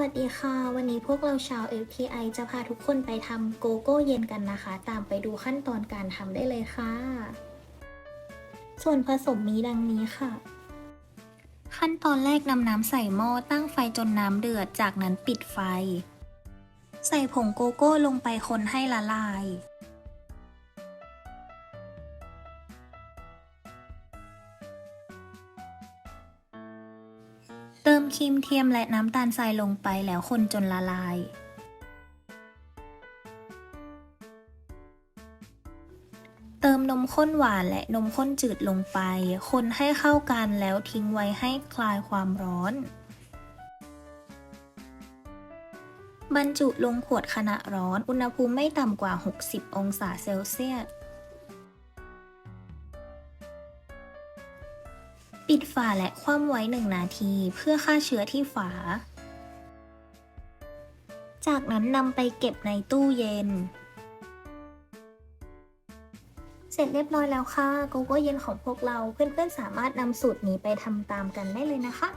วัสดีค่ะ วันนี้พวกเราชาว FTI จะพาทุกคนไปทำโกโก้เย็นกันนะคะ ตามไปดูขั้นตอนการทำได้เลยค่ะ ส่วนผสมมีดังนี้ค่ะ ขั้นตอนแรกนำน้ำใส่หม้อตั้งไฟจนน้ำเดือด จากนั้นปิดไฟ ใส่ผงโกโก้ลงไปคนให้ละลาย ติมครีมเทียมและน้ำตาลทรายลงไปแล้วคนจนละลาย เติมนมข้นหวานและนมข้นจืดลงไป คนให้เข้ากันแล้วทิ้งไว้ให้คลายความร้อน บรรจุลงขวดขณะร้อน อุณหภูมิไม่ต่ำกว่า 60 องศาเซลเซียส ปิดฝาและคว่ำไว้ 1 นาทีเพื่อฆ่าเชื้อที่ฝา จากนั้นนำไปเก็บในตู้เย็น เสร็จเรียบร้อยแล้วค่ะโกโก้เย็นของพวกเราเพื่อนๆสามารถนำสูตรนี้ไปทำตามกันได้เลยนะคะ